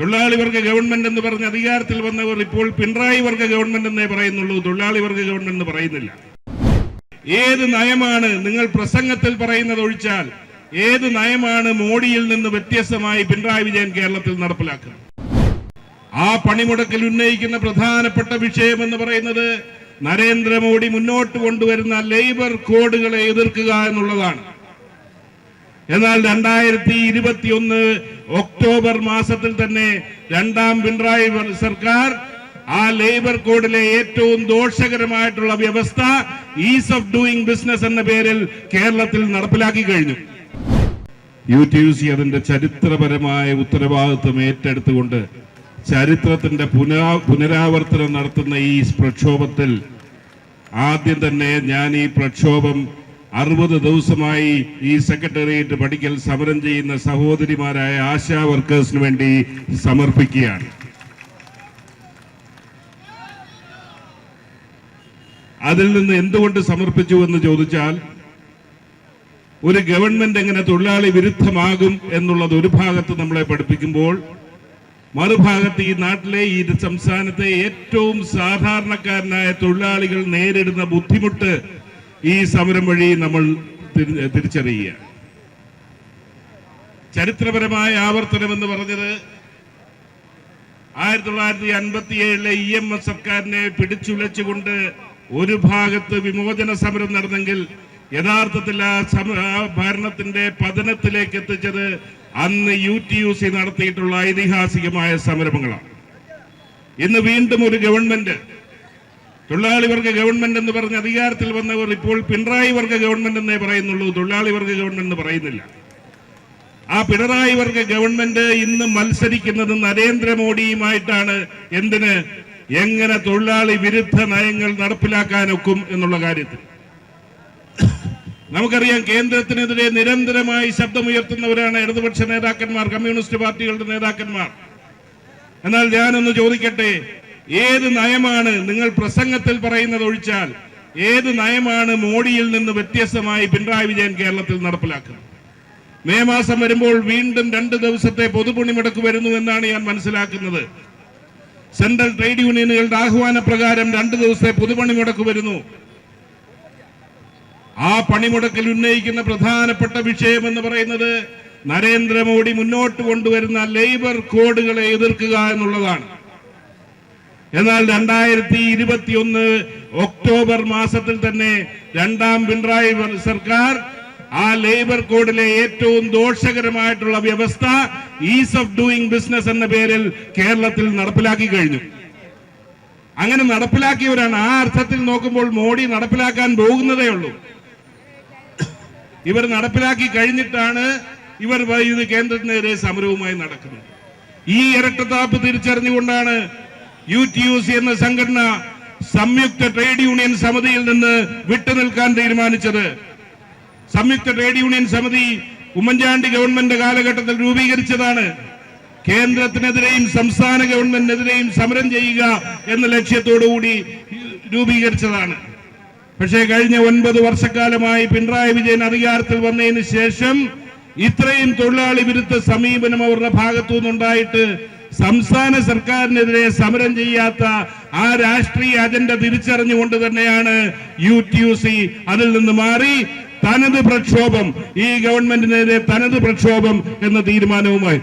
തൊഴിലാളി വർഗ ഗവൺമെന്റ് എന്ന് പറഞ്ഞ് അധികാരത്തിൽ വന്നവർ ഇപ്പോൾ പിണറായി വർഗ ഗവൺമെന്റ് എന്നേ പറയുന്നുള്ളൂ. തൊഴിലാളി വർഗ ഗവൺമെന്റ് എന്ന് പറയുന്നില്ല. ഏത് നയമാണ് നിങ്ങൾ പ്രസംഗത്തിൽ പറയുന്നത് ഒഴിച്ചാൽ ഏത് നയമാണ് മോഡിയിൽ നിന്ന് വ്യത്യസ്തമായി പിണറായി വിജയൻ കേരളത്തിൽ നടപ്പിലാക്കുക ആ പണിമുടക്കിൽ ഉന്നയിക്കുന്ന പ്രധാനപ്പെട്ട വിഷയം എന്ന് പറയുന്നത് നരേന്ദ്രമോദി മുന്നോട്ട് കൊണ്ടുവരുന്ന ലേബർ കോഡുകളെ എതിർക്കുക എന്നുള്ളതാണ്. എന്നാൽ രണ്ടായിരത്തി ഇരുപത്തിയൊന്ന് ഒക്ടോബർ മാസത്തിൽ തന്നെ രണ്ടാം പിണറായി സർക്കാർ ആ ലേബർ കോഡിലെ ഏറ്റവും ദോഷകരമായിട്ടുള്ള വ്യവസ്ഥ ഈസ് ഓഫ് ഡൂയിങ് ബിസിനസ് എന്ന പേരിൽ കേരളത്തിൽ നടപ്പിലാക്കി കഴിഞ്ഞു. യു ടി യു സി അതിന്റെ ചരിത്രപരമായ ഉത്തരവാദിത്വം ഏറ്റെടുത്തുകൊണ്ട് ചരിത്രത്തിന്റെ പുനരാ പുനരാവർത്തനം നടത്തുന്ന ഈ പ്രക്ഷോഭത്തിൽ ആദ്യം തന്നെ ഞാൻ ഈ പ്രക്ഷോഭം അറുപത് ദിവസമായി ഈ സെക്രട്ടേറിയറ്റ് പഠിക്കൽ സമരം ചെയ്യുന്ന സഹോദരിമാരായ ആശാ വർക്കേഴ്സിന് വേണ്ടി സമർപ്പിക്കുകയാണ്. അതിൽ നിന്ന് എന്തുകൊണ്ട് സമർപ്പിച്ചു എന്ന് ചോദിച്ചാൽ ഒരു ഗവൺമെന്റ് എങ്ങനെ തൊഴിലാളി വിരുദ്ധമാകും എന്നുള്ളത് ഒരു ഭാഗത്ത് നമ്മളെ പഠിപ്പിക്കുമ്പോൾ മറുഭാഗത്ത് ഈ നാട്ടിലെ ഈ സംസ്ഥാനത്തെ ഏറ്റവും സാധാരണക്കാരനായ തൊഴിലാളികൾ നേരിടുന്ന ബുദ്ധിമുട്ട് ഈ സമരം വഴി നമ്മൾ തിരി- തിരിച്ചറിയുക. ചരിത്രപരമായ ആവർത്തനം എന്ന് പറഞ്ഞത് ആയിരത്തി തൊള്ളായിരത്തി അൻപത്തി ഏഴിലെ ഇ എം എസ് സർക്കാരിനെ പിടിച്ചുലച്ചുകൊണ്ട് ഒരു ഭാഗത്ത് വിമോചന സമരം നടന്നെങ്കിൽ യഥാർത്ഥത്തിൽ ആ സമ ഭരണത്തിന്റെ പതനത്തിലേക്ക് എത്തിച്ചത് അന്ന് യു ടി യു സി നടത്തിയിട്ടുള്ള ഐതിഹാസികമായ സമരങ്ങളാണ്. ഇന്ന് വീണ്ടും ഒരു ഗവൺമെന്റ് തൊഴിലാളി വർഗ ഗവൺമെന്റ് എന്ന് പറഞ്ഞ് അധികാരത്തിൽ വന്നവർ ഇപ്പോൾ പിണറായി വർഗ ഗവൺമെന്റ് എന്നേ പറയുന്നുള്ളൂ. തൊഴിലാളി വർഗ ഗവൺമെന്റ് എന്ന് പറയുന്നില്ല. ആ പിണറായി വർഗ ഗവൺമെന്റ് ഇന്ന് മത്സരിക്കുന്നത് നരേന്ദ്രമോദിയുമായിട്ടാണ്. എന്തിന്? എങ്ങനെ തൊഴിലാളി വിരുദ്ധ നയങ്ങൾ നടപ്പിലാക്കാനൊക്കും എന്നുള്ള കാര്യത്തിൽ. നമുക്കറിയാം കേന്ദ്രത്തിനെതിരെ നിരന്തരമായി ശബ്ദമുയർത്തുന്നവരാണ് ഇടതുപക്ഷ നേതാക്കന്മാർ കമ്മ്യൂണിസ്റ്റ് പാർട്ടികളുടെ നേതാക്കന്മാർ. എന്നാൽ ഞാനൊന്ന് ചോദിക്കട്ടെ? ഏത് നയമാണ് നിങ്ങൾ പ്രസംഗത്തിൽ പറയുന്നത് ഒഴിച്ചാൽ ഏത് നയമാണ് മോഡിയിൽ നിന്ന് വ്യത്യസ്തമായി പിണറായി വിജയൻ കേരളത്തിൽ നടപ്പിലാക്കുന്നത്? മെയ് മാസം വരുമ്പോൾ വീണ്ടും രണ്ട് ദിവസത്തെ പൊതുപണിമുടക്ക് വരുന്നു എന്നാണ് ഞാൻ മനസ്സിലാക്കുന്നത്. സെൻട്രൽ ട്രേഡ് യൂണിയനുകളുടെ ആഹ്വാന പ്രകാരം രണ്ട് ദിവസത്തെ പൊതുപണിമുടക്ക് വരുന്നു. ആ പണിമുടക്കിൽ ഉന്നയിക്കുന്ന പ്രധാനപ്പെട്ട വിഷയം എന്ന് പറയുന്നത് നരേന്ദ്രമോദി മുന്നോട്ട് കൊണ്ടുവരുന്ന ലേബർ കോഡുകളെ എതിർക്കുക എന്നുള്ളതാണ്. എന്നാൽ രണ്ടായിരത്തി ഇരുപത്തി ഒന്ന് ഒക്ടോബർ മാസത്തിൽ തന്നെ രണ്ടാം പിണറായി സർക്കാർ ആ ലേബർ കോഡിലെ ഏറ്റവും ദോഷകരമായിട്ടുള്ള വ്യവസ്ഥ ഈസ് ഓഫ് ഡൂയിങ് ബിസിനസ് എന്ന പേരിൽ കേരളത്തിൽ നടപ്പിലാക്കി കഴിഞ്ഞു. അങ്ങനെ നടപ്പിലാക്കിയവരാണ് ആ അർത്ഥത്തിൽ നോക്കുമ്പോൾ മോഡി നടപ്പിലാക്കാൻ പോകുന്നതേ ഉള്ളൂ. ഇവർ നടപ്പിലാക്കി കഴിഞ്ഞിട്ടാണ് ഇവർ ഇത് കേന്ദ്രത്തിനെതിരെ സമരവുമായി നടക്കുന്നത്. ഈ ഇരട്ടത്താപ്പ് തിരിച്ചറിഞ്ഞുകൊണ്ടാണ് യു ടി യു സി എന്ന സംഘടന സംയുക്ത ട്രേഡ് യൂണിയൻ സമിതിയിൽ നിന്ന് വിട്ടുനിൽക്കാൻ തീരുമാനിച്ചത്. സംയുക്ത ട്രേഡ് യൂണിയൻ സമിതി ഉമ്മൻചാണ്ടി ഗവൺമെന്റ് കാലഘട്ടത്തിൽ രൂപീകരിച്ചതാണ്. കേന്ദ്രത്തിനെതിരെയും സംസ്ഥാന ഗവൺമെന്റിനെതിരെയും സമരം ചെയ്യുക എന്ന ലക്ഷ്യത്തോടുകൂടി രൂപീകരിച്ചതാണ്. പക്ഷേ കഴിഞ്ഞ ഒൻപത് വർഷക്കാലമായി പിണറായി വിജയൻ അധികാരത്തിൽ വന്നതിന് ശേഷം ഇത്രയും തൊഴിലാളി വിരുദ്ധ സമീപനം അവരുടെ ഭാഗത്തു നിന്നുണ്ടായിട്ട് സംസ്ഥാന സർക്കാരിനെതിരെ സമരം ചെയ്യാത്ത ആ രാഷ്ട്രീയ അജണ്ട തിരിച്ചറിഞ്ഞുകൊണ്ട് തന്നെയാണ് യു ടി യു സി അതിൽ നിന്ന് മാറി തനത് പ്രക്ഷോഭം ഈ ഗവൺമെന്റിനെതിരെ തനത് പ്രക്ഷോഭം എന്ന തീരുമാനവുമായി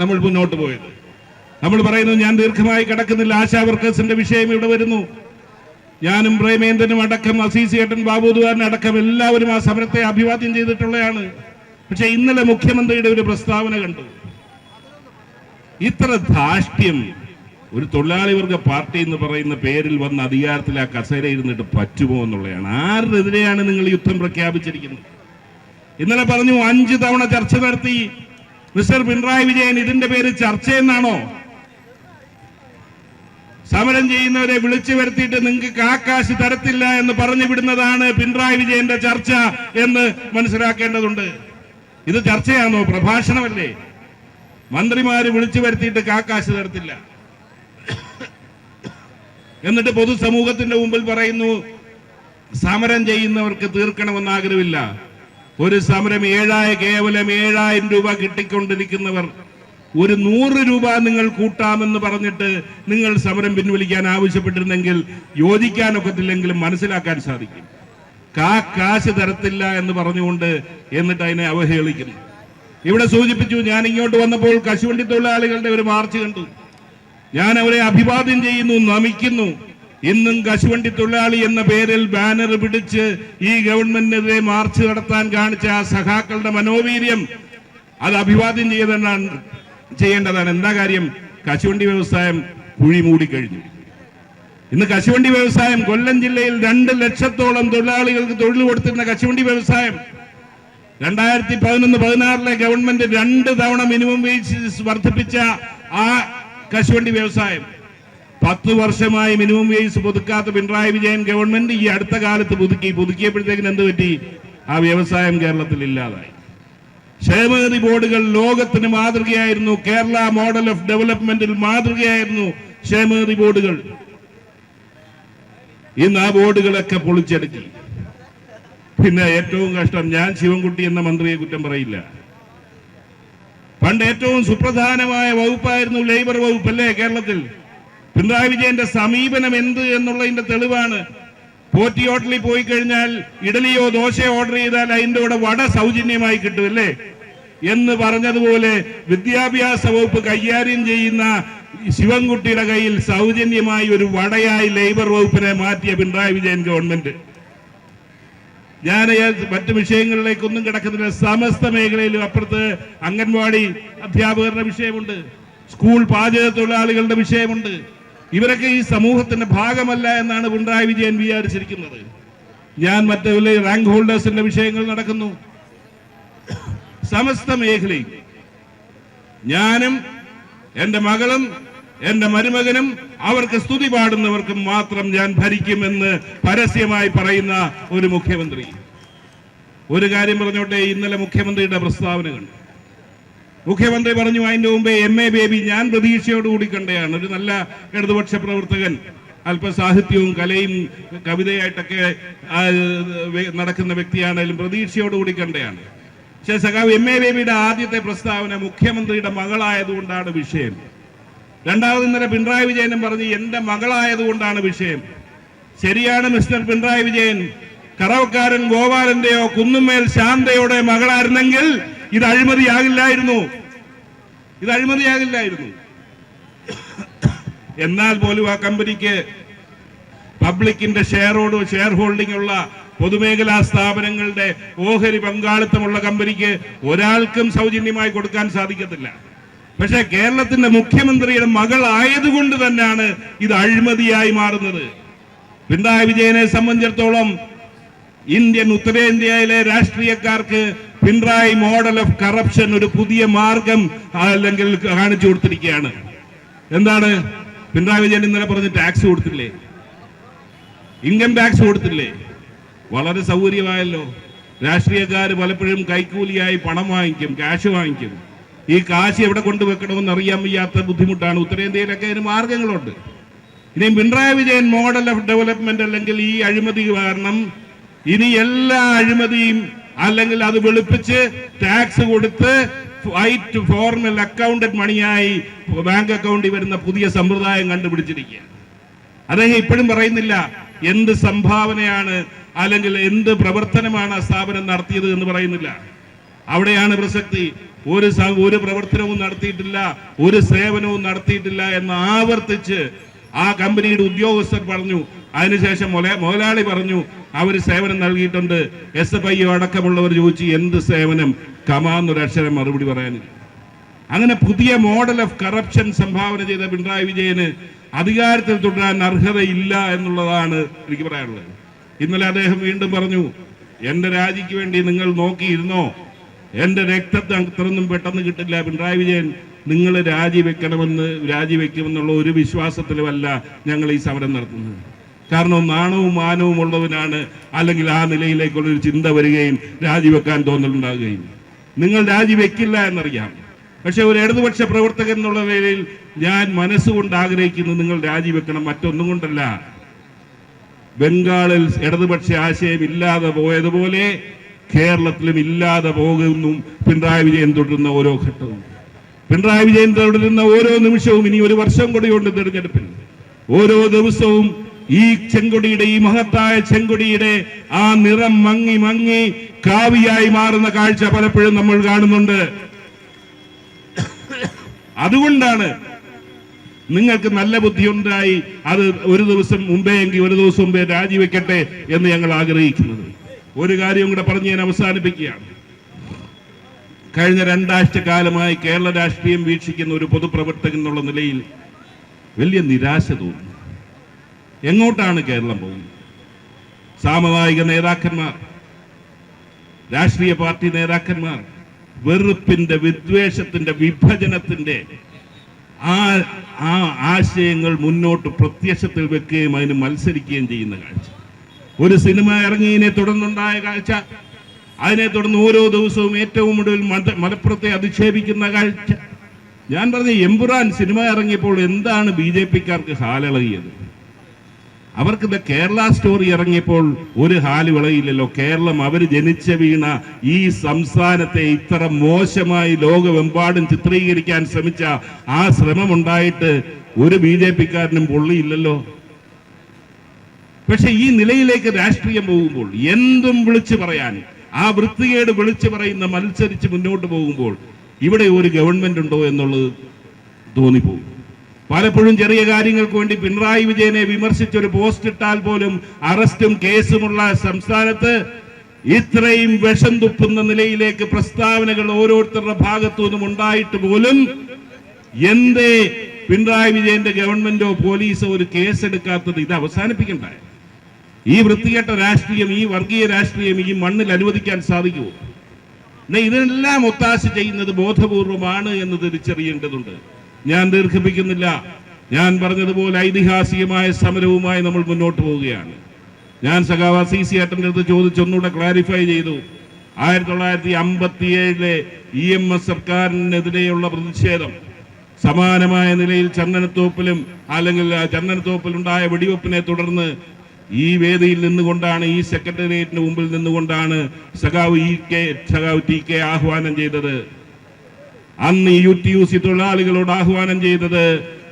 നമ്മൾ മുന്നോട്ട് പോയത്. നമ്മൾ പറയുന്നു ഞാൻ ദീർഘമായി കിടക്കുന്നില്ല ആശാ വർക്കേഴ്സിന്റെ വിഷയം ഇവിടെ വരുന്നു. ഞാനും പ്രേമേന്ദ്രനും അടക്കം അസീസിയേട്ടൻ ബാബുദുവാരൻ അടക്കം എല്ലാവരും ആ സമരത്തെ അഭിവാദ്യം ചെയ്തിട്ടുള്ളതാണ് പക്ഷെ ഇന്നലെ മുഖ്യമന്ത്രിയുടെ ഒരു പ്രസ്താവന കണ്ടു. ഇത്ര ധാഷ്ട്യം ഒരു തൊഴിലാളി വർഗ പാർട്ടി എന്ന് പറയുന്ന പേരിൽ വന്ന അധികാരത്തിൽ ആ കസേര ഇരുന്നിട്ട് പറ്റുമോ എന്നുള്ളതാണ്. ആരുടെതിരെയാണ് നിങ്ങൾ യുദ്ധം പ്രഖ്യാപിച്ചിരിക്കുന്നത്? ഇന്നലെ പറഞ്ഞു അഞ്ച് തവണ ചർച്ച നടത്തി. മിസ്റ്റർ പിണറായി വിജയൻ ഇതിന്റെ പേര് ചർച്ചയെന്നാണോ? സമരം ചെയ്യുന്നവരെ വിളിച്ചു വരുത്തിയിട്ട് നിങ്ങൾക്ക് കാക്കാശ് തരത്തില്ല എന്ന് പറഞ്ഞു വിടുന്നതാണ് പിണറായി വിജയന്റെ ചർച്ച എന്ന് മനസ്സിലാക്കേണ്ടതുണ്ട്. ഇത് ചർച്ചയാണോ? പ്രഭാഷണമല്ലേ? മന്ത്രിമാര് വിളിച്ചു വരുത്തിയിട്ട് കാക്കാശ് തരത്തില്ല. എന്നിട്ട് പൊതുസമൂഹത്തിന്റെ മുമ്പിൽ പറയുന്നു സമരം ചെയ്യുന്നവർക്ക് തീർക്കണമെന്ന് ആഗ്രഹമില്ല. ഒരു സമരം ഏഴായ കേവലം ഏഴായിരം രൂപ കിട്ടിക്കൊണ്ടിരിക്കുന്നവർ ഒരു നൂറ് രൂപ നിങ്ങൾ കൂട്ടാമെന്ന് പറഞ്ഞിട്ട് നിങ്ങൾ സമരം പിൻവലിക്കാൻ ആവശ്യപ്പെട്ടിരുന്നെങ്കിൽ യോജിക്കാനൊക്കത്തില്ലെങ്കിലും മനസ്സിലാക്കാൻ സാധിക്കും. കാ കാശ് തരത്തില്ല എന്ന് പറഞ്ഞുകൊണ്ട് എന്നിട്ട് അതിനെ അവഹേളിക്കുന്നു. ഇവിടെ സൂചിപ്പിച്ചു ഞാൻ ഇങ്ങോട്ട് വന്നപ്പോൾ കശുവണ്ടി തൊഴിലാളികളുടെ ഒരു മാർച്ച് കണ്ടു. ഞാൻ അവരെ അഭിവാദ്യം ചെയ്യുന്നു നമിക്കുന്നു. ഇന്നും കശുവണ്ടി തൊഴിലാളി എന്ന പേരിൽ ബാനർ പിടിച്ച് ഈ ഗവൺമെന്റിനെതിരെ മാർച്ച് നടത്താൻ കാണിച്ച ആ സഖാക്കളുടെ മനോവീര്യം അത് അഭിവാദ്യം ചെയ്തതാണ് ചെയ്യേണ്ടതാണ്. എന്താ കാര്യം? കശുവണ്ടി വ്യവസായം കുഴി മൂടിക്കഴിഞ്ഞു ഇന്ന് കശുവണ്ടി വ്യവസായം കൊല്ലം ജില്ലയിൽ രണ്ട് ലക്ഷത്തോളം തൊഴിലാളികൾക്ക് തൊഴിൽ കൊടുത്തിരുന്ന കശുവണ്ടി വ്യവസായം രണ്ടായിരത്തി പതിനൊന്ന് പതിനാറിലെ ഗവൺമെന്റ് രണ്ട് തവണ മിനിമം വേജ് വർദ്ധിപ്പിച്ച ആ കശുവണ്ടി വ്യവസായം. പത്ത് വർഷമായി മിനിമം വേജ് പുതുക്കാത്ത പിണറായി വിജയൻ ഗവൺമെന്റ് ഈ അടുത്ത കാലത്ത് പുതുക്കി. പുതുക്കിയപ്പോഴത്തേക്കിന് എന്ത് പറ്റി? ആ വ്യവസായം കേരളത്തിൽ ഇല്ലാതായി. ക്ഷേമനിധി ബോർഡുകൾ ലോകത്തിന് മാതൃകയായിരുന്നു. കേരള മോഡൽ ഓഫ് ഡെവലപ്മെന്റിൽ മാതൃകയായിരുന്നു ക്ഷേമനിധി ബോർഡുകൾ. ഇന്ന് ആ ബോർഡുകളൊക്കെ പൊളിച്ചെടുക്കി. പിന്നെ ഏറ്റവും കഷ്ടം ഞാൻ ശിവൻകുട്ടി എന്ന മന്ത്രിയെ കുറ്റം പറയില്ല. പണ്ട് ഏറ്റവും സുപ്രധാനമായ വകുപ്പായിരുന്നു ലേബർ വകുപ്പ് അല്ലേ കേരളത്തിൽ? പിണറായി വിജയന്റെ സമീപനം എന്ത് എന്നുള്ളതിന്റെ തെളിവാണ്. പോറ്റി ഹോട്ടലിൽ പോയി കഴിഞ്ഞാൽ ഇഡലിയോ ദോശയോ ഓർഡർ ചെയ്താൽ അതിന്റെ കൂടെ വട സൗജന്യമായി കിട്ടും അല്ലേ എന്ന് പറഞ്ഞതുപോലെ വിദ്യാഭ്യാസ വകുപ്പ് കൈകാര്യം ചെയ്യുന്ന ശിവൻകുട്ടിയുടെ കയ്യിൽ സൗജന്യമായി ഒരു വടയായി ലേബർ വകുപ്പിനെ മാറ്റിയ പിണറായി വിജയൻ ഗവൺമെന്റ്. ഞാൻ മറ്റു വിഷയങ്ങളിലേക്കൊന്നും കിടക്കുന്നില്ല. സമസ്ത മേഖലയിലും അപ്പുറത്ത് അംഗൻവാടി അധ്യാപകരുടെ വിഷയമുണ്ട്. സ്കൂൾ പാചക തൊഴിലാളികളുടെ വിഷയമുണ്ട്. ഇവരൊക്കെ ഈ സമൂഹത്തിന്റെ ഭാഗമല്ല എന്നാണ് പിണറായി വിജയൻ വിചാരിച്ചിരിക്കുന്നത്. ഞാൻ മറ്റു റാങ്ക് ഹോൾഡേഴ്സിന്റെ വിഷയങ്ങൾ നടക്കുന്നു. സമസ്ത മേഖലയിൽ ഞാനും എന്റെ മകളും എന്റെ മരുമകനും അവർക്ക് സ്തുതി പാടുന്നവർക്കും മാത്രം ഞാൻ ഭരിക്കുമെന്ന് പരസ്യമായി പറയുന്ന ഒരു മുഖ്യമന്ത്രി. ഒരു കാര്യം പറഞ്ഞോട്ടെ ഇന്നലെ മുഖ്യമന്ത്രിയുടെ പ്രസ്താവനകൾ മുഖ്യമന്ത്രി പറഞ്ഞു അതിന്റെ മുമ്പേ എം എ ബേബി ഞാൻ പ്രതീക്ഷയോടുകൂടി കണ്ടയാണ്. ഒരു നല്ല ഇടതുപക്ഷ പ്രവർത്തകൻ അല്പ സാഹിത്യവും കലയും കവിതയായിട്ടൊക്കെ നടക്കുന്ന വ്യക്തിയാണെങ്കിലും പ്രതീക്ഷയോടുകൂടി കണ്ടയാണ്. പക്ഷേ സഖാവ് എം എ ബേബിയുടെ ആദ്യത്തെ പ്രസ്താവന മുഖ്യമന്ത്രിയുടെ മകളായതുകൊണ്ടാണ് വിഷയം. രണ്ടാമത് ഇന്നലെ പിണറായി വിജയനും പറഞ്ഞു എന്റെ മകളായതുകൊണ്ടാണ് വിഷയം. ശരിയാണ് മിസ്റ്റർ പിണറായി വിജയൻ. കറവക്കാരൻ ഗോപാലന്റെയോ കുന്നുമേൽ ശാന്തയുടെ മകളായിരുന്നെങ്കിൽ ഇത് അഴിമതിയാകില്ലായിരുന്നു. ഇത് അഴിമതിയാകില്ലായിരുന്നു. എന്നാൽ പോലും ആ കമ്പനിക്ക് പബ്ലിക്കിന്റെ ഷെയറോട് ഷെയർ ഹോൾഡിംഗ് ഉള്ള പൊതുമേഖലാ സ്ഥാപനങ്ങളുടെ ഓഹരി പങ്കാളിത്തമുള്ള കമ്പനിക്ക് ഒരാൾക്കും സൗജന്യമായി കൊടുക്കാൻ സാധിക്കത്തില്ല. പക്ഷേ കേരളത്തിന്റെ മുഖ്യമന്ത്രിയുടെ മകൾ ആയതുകൊണ്ട് തന്നെയാണ് ഇത് അഴിമതിയായി മാറുന്നത്. പിണറായി വിജയനെ സംബന്ധിച്ചിടത്തോളം ഇന്ത്യൻ ഉത്തരേന്ത്യയിലെ രാഷ്ട്രീയക്കാർക്ക് പിണറായി മോഡൽ ഓഫ് കറപ്ഷൻ ഒരു പുതിയ മാർഗം അല്ലെങ്കിൽ കാണിച്ചു കൊടുത്തിരിക്കുകയാണ്. എന്താണ്? പിണറായി വിജയൻ ഇന്നലെ പറഞ്ഞ് ടാക്സ് കൊടുത്തില്ലേ? ഇൻകം ടാക്സ് കൊടുത്തില്ലേ? വളരെ സൗകര്യമായല്ലോ. രാഷ്ട്രീയക്കാർ പലപ്പോഴും കൈക്കൂലിയായി പണം വാങ്ങിക്കും ക്യാഷ് വാങ്ങിക്കും. ഈ കാശ് എവിടെ കൊണ്ടുവെക്കണമെന്ന് അറിയാൻ വയ്യാത്ത ബുദ്ധിമുട്ടാണ്. ഉത്തരേന്ത്യയിലൊക്കെ അതിന് മാർഗങ്ങളുണ്ട്. ഇനി Pinarayi Vijayan model of development അല്ലെങ്കിൽ ഈ അഴിമതി കാരണം ഇനി എല്ലാ അഴിമതിയും അല്ലെങ്കിൽ അത് വെളുപ്പിച്ച് ടാക്സ് കൊടുത്ത് ഫൈറ്റ് ഫോർമൽ അക്കൗണ്ടഡ് മണിയായി ബാങ്ക് അക്കൗണ്ടിൽ വരുന്ന പുതിയ സമ്പ്രദായം കണ്ടുപിടിച്ചിരിക്കുക അദ്ദേഹം ഇപ്പോഴും പറയുന്നില്ല എന്ത് സംഭാവനയാണ് അല്ലെങ്കിൽ എന്ത് പ്രവർത്തനമാണ് ആ സ്ഥാപനം നടത്തിയത് എന്ന് പറയുന്നില്ല. അവിടെയാണ് പ്രസക്തി. ഒരു ഒരു പ്രവർത്തനവും നടത്തിയിട്ടില്ല ഒരു സേവനവും നടത്തിയിട്ടില്ല എന്ന് ആവർത്തിച്ച് ആ കമ്പനിയുടെ ഉദ്യോഗസ്ഥർ പറഞ്ഞു. അതിനുശേഷം മുതലാളി പറഞ്ഞു അവർ സേവനം നൽകിയിട്ടുണ്ട്. എസ് എഫ് ഐ അടക്കമുള്ളവർ ചോദിച്ചു എന്ത് സേവനം? കമാന്നൊരു അക്ഷരം മറുപടി പറയാനില്ല. അങ്ങനെ പുതിയ മോഡൽ ഓഫ് കറപ്ഷൻ സംഭാവന ചെയ്ത പിണറായി വിജയന് അധികാരത്തിൽ തുടരാൻ അർഹതയില്ല എന്നുള്ളതാണ് എനിക്ക് പറയാനുള്ളത്. ഇന്നലെ അദ്ദേഹം വീണ്ടും പറഞ്ഞു എന്റെ രാജിക്ക് വേണ്ടി നിങ്ങൾ നോക്കിയിരുന്നോ? എന്റെ രക്തത്തെ അത്രയൊന്നും പെട്ടെന്ന് കിട്ടില്ല. പിണറായി വിജയൻ നിങ്ങൾ രാജിവെക്കണമെന്ന് രാജിവെക്കുമെന്നുള്ള ഒരു വിശ്വാസത്തിലുമല്ല ഞങ്ങൾ ഈ സമരം നടത്തുന്നത്. കാരണം നാണവും മാനവും ഉള്ളവനാണ് അല്ലെങ്കിൽ ആ നിലയിലേക്കുള്ളൊരു ചിന്ത വരികയും രാജിവെക്കാൻ തോന്നലുണ്ടാകുകയും. നിങ്ങൾ രാജിവെക്കില്ല എന്നറിയാം. പക്ഷെ ഒരു ഇടതുപക്ഷ പ്രവർത്തകൻ എന്നുള്ള നിലയിൽ ഞാൻ മനസ്സുകൊണ്ട് ആഗ്രഹിക്കുന്നു നിങ്ങൾ രാജിവെക്കണം. മറ്റൊന്നും കൊണ്ടല്ല. ബംഗാളിൽ ഇടതുപക്ഷ ആശയം ഇല്ലാതെ പോയതുപോലെ കേരളത്തിലും ഇല്ലാതെ പോകുന്നു പിണറായി വിജയൻ തുടരുന്ന ഓരോ ഘട്ടവും. പിണറായി വിജയൻ തുടരുന്ന ഓരോ നിമിഷവും ഇനി ഒരു വർഷം കൂടിയുണ്ട് തെരഞ്ഞെടുപ്പിൽ. ഓരോ ദിവസവും ഈ ചെങ്കൊടിയുടെ ഈ മഹത്തായ ചെങ്കൊടിയുടെ ആ നിറം മങ്ങി മങ്ങി കാവിയായി മാറുന്ന കാഴ്ച പലപ്പോഴും നമ്മൾ കാണുന്നുണ്ട്. അതുകൊണ്ടാണ് നിങ്ങൾക്ക് നല്ല ബുദ്ധിയുണ്ടായി അത് ഒരു ദിവസം മുമ്പേ എങ്കിൽ ഒരു ദിവസം മുമ്പേ രാജിവെക്കട്ടെ എന്ന് ഞങ്ങൾ ആഗ്രഹിക്കുന്നത്. ഒരു കാര്യം കൂടെ പറഞ്ഞ് ഞാൻ അവസാനിപ്പിക്കുകയാണ്. കഴിഞ്ഞ രണ്ടാഴ്ച കാലമായി കേരള രാഷ്ട്രീയം വീക്ഷിക്കുന്ന ഒരു പൊതുപ്രവർത്തകൻ എന്നുള്ള നിലയിൽ വലിയ നിരാശ തോന്നുന്നു എങ്ങോട്ടാണ് കേരളം പോകുന്നത്? സാമുദായിക നേതാക്കന്മാർ രാഷ്ട്രീയ പാർട്ടി നേതാക്കന്മാർ വെറുപ്പിന്റെ വിദ്വേഷത്തിന്റെ വിഭജനത്തിന്റെ ആ ആ ആശയങ്ങൾ മുന്നോട്ട് പ്രത്യക്ഷത്തിൽ വെക്കുകയും അതിന് മത്സരിക്കുകയും ചെയ്യുന്ന കാഴ്ച. ഒരു സിനിമ ഇറങ്ങിയതിനെ തുടർന്നുണ്ടായ കാഴ്ച. അതിനെ തുടർന്ന് ഓരോ ദിവസവും ഏറ്റവും ഒടുവിൽ മലപ്പുറത്തെ അധിക്ഷേപിക്കുന്ന കാഴ്ച. ഞാൻ പറഞ്ഞ എമ്പുറാൻ സിനിമ ഇറങ്ങിയപ്പോൾ എന്താണ് ബി ജെ പിക്കാർക്ക് ഹാലിളകിയത് അവർക്ക് ദ കേരള സ്റ്റോറി ഇറങ്ങിയപ്പോൾ ഒരു ഹാൽ വിളയില്ലല്ലോ കേരളം അവർ ജനിച്ച വീണ ഈ സംസ്ഥാനത്തെ ഇത്ര മോശമായി ലോകമെമ്പാടും ചിത്രീകരിക്കാൻ ശ്രമിച്ച ആ ശ്രമമുണ്ടായിട്ട് ഒരു ബി ജെ പിക്കാരനും പൊള്ളിയില്ലല്ലോ. പക്ഷെ ഈ നിലയിലേക്ക് രാഷ്ട്രീയം പോകുമ്പോൾ എന്തും വിളിച്ചു പറയാൻ ആ വൃത്തികേട് വിളിച്ചു പറയുന്ന മത്സരിച്ച് മുന്നോട്ട് പോകുമ്പോൾ ഇവിടെ ഒരു ഗവൺമെന്റ് ഉണ്ടോ എന്നുള്ളത് തോന്നിപ്പോകും. പലപ്പോഴും ചെറിയ കാര്യങ്ങൾക്ക് വേണ്ടി പിണറായി വിജയനെ വിമർശിച്ചൊരു പോസ്റ്റ് ഇട്ടാൽ പോലും അറസ്റ്റും കേസുമുള്ള സംസ്ഥാനത്ത് ഇത്രയും വിഷം തുപ്പുന്ന നിലയിലേക്ക് പ്രസ്താവനകൾ ഓരോരുത്തരുടെ ഭാഗത്തു നിന്നും ഉണ്ടായിട്ട് പോലും എന്തേ പിണറായി വിജയന്റെ ഗവൺമെന്റോ പോലീസോ ഒരു കേസെടുക്കാത്തത് ഇത് അവസാനിപ്പിക്കണ്ടേ ഈ വൃത്തികെട്ട രാഷ്ട്രീയം ഈ വർഗീയ രാഷ്ട്രീയം ഈ മണ്ണിൽ അനുവദിക്കാൻ സാധിക്കുമോ? എന്നാൽ ഇതിനെല്ലാം ഒത്താശ ചെയ്യുന്നത് ബോധപൂർവമാണ് എന്ന് തിരിച്ചറിയേണ്ടതുണ്ട് ഞാൻ ദീർഘിപ്പിക്കുന്നില്ല. ഞാൻ പറഞ്ഞതുപോലെ ഐതിഹാസികമായ സമരവുമായി നമ്മൾ മുന്നോട്ട് പോവുകയാണ്. ഞാൻ സഖാവ സി സി ഏട്ടന്റെ അടുത്ത് ചോദിച്ച് ഒന്നുകൂടെ ക്ലാരിഫൈ ചെയ്തു. ആയിരത്തി തൊള്ളായിരത്തി അമ്പത്തി ഏഴിലെ ഇ എം എസ് സർക്കാരിനെതിരെയുള്ള പ്രതിഷേധം സമാനമായ നിലയിൽ ചന്ദനത്തോപ്പിലും അല്ലെങ്കിൽ ചന്ദനത്തോപ്പിലുണ്ടായ വെടിവെപ്പിനെ തുടർന്ന് ഈ വേദിയിൽ നിന്നുകൊണ്ടാണ് ഈ സെക്രട്ടേറിയറ്റിന് മുമ്പിൽ നിന്നുകൊണ്ടാണ് സഖാവ് ഇ കെ സഖാവ് ടി കെ ആഹ്വാനം ചെയ്തത്. അന്ന് യു ടി യു സി തൊഴിലാളികളോട് ആഹ്വാനം ചെയ്തത്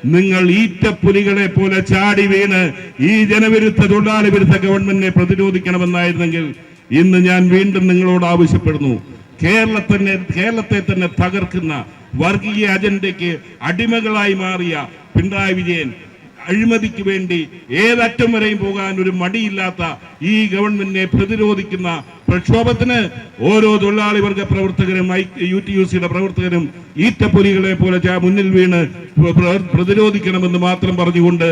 നിങ്ങൾ ഈറ്റപ്പുലികളെ പോലെ ചാടി വീണ് ഈ ജനവിരുദ്ധ തൊഴിലാളി വിരുദ്ധ ഗവൺമെന്റിനെ പ്രതിരോധിക്കണമെന്നായിരുന്നെങ്കിൽ ഇന്ന് ഞാൻ വീണ്ടും നിങ്ങളോട് ആവശ്യപ്പെടുന്നു. കേരളത്തിനെ കേരളത്തെ തന്നെ തകർക്കുന്ന വർഗീയ അജണ്ടയ്ക്ക് അടിമകളായി മാറിയ പിണറായി വിജയൻ അഴിമതിക്ക് വേണ്ടി ഏതറ്റം വരെയും പോകാൻ ഒരു മടിയില്ലാത്ത ഈ ഗവൺമെന്റിനെ പ്രതിരോധിക്കുന്ന പ്രക്ഷോഭത്തിന് ഓരോ തൊഴിലാളി വർഗ പ്രവർത്തകരും യു ടി യു സിയുടെ പ്രവർത്തകരും ഈറ്റപ്പൊലികളെ പോലെ മുന്നിൽ വീണ് പ്രതിരോധിക്കണമെന്ന് മാത്രം പറഞ്ഞുകൊണ്ട്